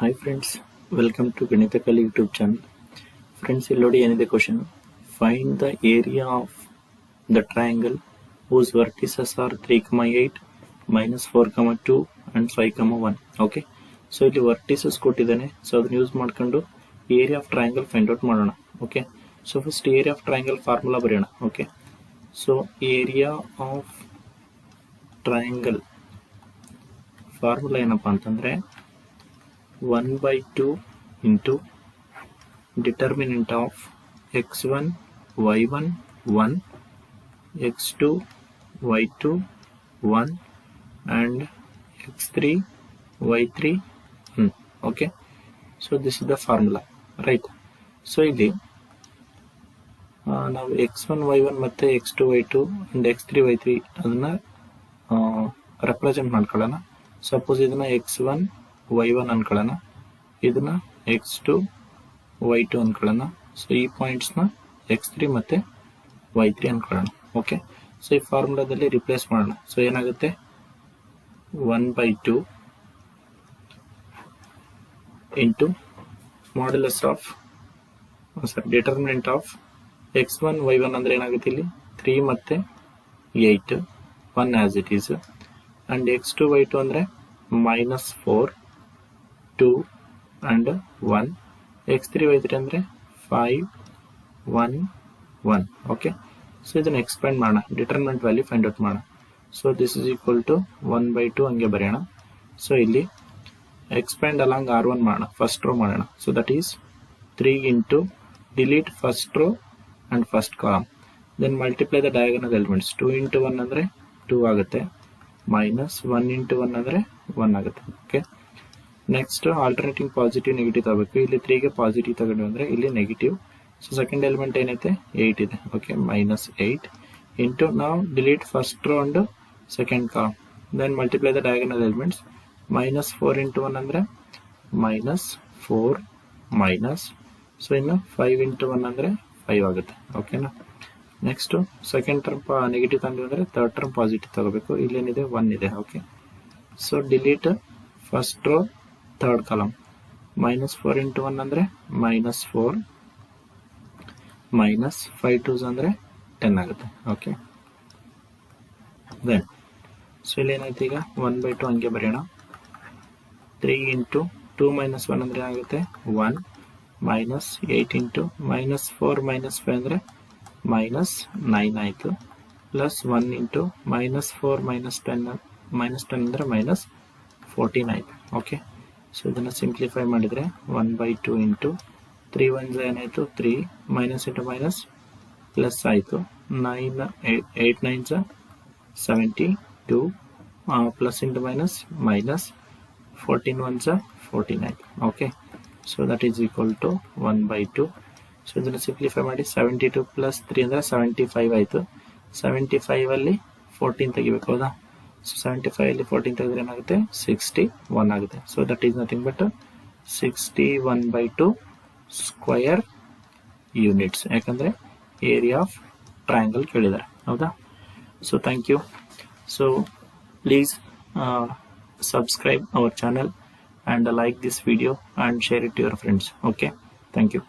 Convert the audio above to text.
Hi friends welcome to ಗಣಿತ ಕಲಿ YouTube channel friends ಇಲ್ಲಿ ನೋಡಿ ಏನಿದೆ question find the area of the triangle whose vertices are three comma eight minus four comma two and five comma one okay so ಇಲ್ಲಿ vertices ಕೊಟ್ಟಿದ್ದಾನೆ. So ಅದನ್ನ use ಮಾಡ್ಕೊಂಡು area of triangle find out ಮಾಡೋಣ okay so first area of triangle formula ಬರೆಯೋಣ okay so area of triangle formula ಏನಪ್ಪಾ ಅಂತಂದ್ರೆ one by two into determinant of x one y one one x two y two one and x three y three one okay so this is the formula right so ಇಲ್ಲಿ ಆ, ನಾವು x one y one ಮತ್ತು x two y two and x three y three ಅದನ್ನು represent ಮಾಡ್ಕೊಳ್ಳೋಣ. Suppose ಇದನ್ನ x one y one ಅನ್ಕೊಳ್ಳೋಣ ಇದನ್ನ x two y two ಅನ್ಕೊಳ್ಳೋಣ ಸೊ ಈ ಪಾಯಿಂಟ್ಸ್ನ ಎಕ್ಸ್ ತ್ರೀ ಮತ್ತು ವೈ ತ್ರೀ ಅನ್ಕೊಳ್ಳೋಣ ಓಕೆ ಸೊ ಈ ಫಾರ್ಮುಲಾದಲ್ಲಿ ರಿಪ್ಲೇಸ್ ಮಾಡೋಣ. ಸೊ ಏನಾಗುತ್ತೆ? One by two into modulus of sorry determinant of x one y one ಅಂದರೆ ಏನಾಗುತ್ತೆ ಇಲ್ಲಿ? ತ್ರೀ ಮತ್ತು eight one as it is and x two y two ಅಂದರೆ minus four two and one x three y three ಅಂದರೆ five one one okay so ಇದನ್ನು expand ಮಾಡೋಣ. Determinant value find out ಮಾಡೋಣ. So this is equal to one by two ಹಂಗೆ ಬರೆಯೋಣ. So ಇಲ್ಲಿ expand along R one ಮಾಡೋಣ. First row ಮಾಡೋಣ. So that is three into delete first row and first column then multiply the diagonal elements two into one ಅಂದರೆ two ಆಗುತ್ತೆ. Minus one into one ಅಂದರೆ one ಆಗುತ್ತೆ. Okay next alternating positive negative ತಗೋಬೇಕು. ಇಲ್ಲಿ ತ್ರೀಗೆ positive ತಗೊಂಡು ಅಂದರೆ ಇಲ್ಲಿ ನೆಗೆಟಿವ್ ಸೊ ಸೆಕೆಂಡ್ ಎಲಿಮೆಂಟ್ ಏನೈತೆ? ಏಯ್ಟ್ ಇದೆ. ಓಕೆ ಮೈನಸ್ ಏಯ್ಟ್ ಇಂಟು ನಾವು delete first row and second column then multiply the diagonal elements minus four into one ಅಂದರೆ ಮೈನಸ್ ಫೋರ್ ಮೈನಸ್ ಸೊ ಇನ್ನು ಫೈವ್ ಇಂಟು ಒನ್ ಅಂದರೆ five ಆಗುತ್ತೆ. ಓಕೆನಾ next second term negative ತಂದು ಅಂದರೆ third term positive ತಗೋಬೇಕು. ಇಲ್ಲೇನಿದೆ? ಒನ್ ಇದೆ. Okay so delete first row third column minus four into one ಅಂದರೆ minus four minus five twos ಅಂದರೆ ಟೆನ್ ಆಗುತ್ತೆ. ಓಕೆ ದೆನ್ ಸೊ ಇಲ್ಲಿ ಏನಾಯ್ತು ಈಗ? ಒನ್ ಬೈ ಟು ಹಂಗೆ ಬರೆಯೋಣ. Three into two minus one ಅಂದರೆ ಏನಾಗುತ್ತೆ? One minus eight into minus four minus five ಅಂದರೆ ಮೈನಸ್ ನೈನ್ ಆಯಿತು. Plus one into minus four minus ten minus ten ಅಂದರೆ ಮೈನಸ್ ಫೋರ್ಟೀನ್ ಆಯಿತು. ಓಕೆ ಸೊ ಇದನ್ನು simplify ಮಾಡಿದರೆ one by two into three one ಏನಾಯಿತು three minus into minus plus ಆಯಿತು. Nine eight nine ಸ seventy two plus into minus minus fourteen one ಸ fourteen ಆಯಿತು okay so that is equal to one by two so ಇದನ್ನು simplify ಮಾಡಿ seventy two plus three ಅಂದರೆ seventy five ಆಯಿತು. Seventy ಫೈವಲ್ಲಿ fourteen ತೆಗಿಬೇಕು, ಹೌದಾ? ಸೊ ಸೆವೆಂಟಿ ಫೈವಲ್ಲಿ ಫೋರ್ಟೀನ್ ತೆಗೆದ್ರೆ ಏನಾಗುತ್ತೆ? ಸಿಕ್ಸ್ಟಿ ಒನ್ ಆಗುತ್ತೆ. So that is nothing but sixty one by two square units ಯಾಕಂದರೆ ಏರಿಯಾ ಆಫ್ ಟ್ರಯಾಂಗಲ್ ಕೇಳಿದ್ದಾರೆ. ಹೌದಾ? So thank you so please subscribe our channel and like this video and share it your friends okay thank you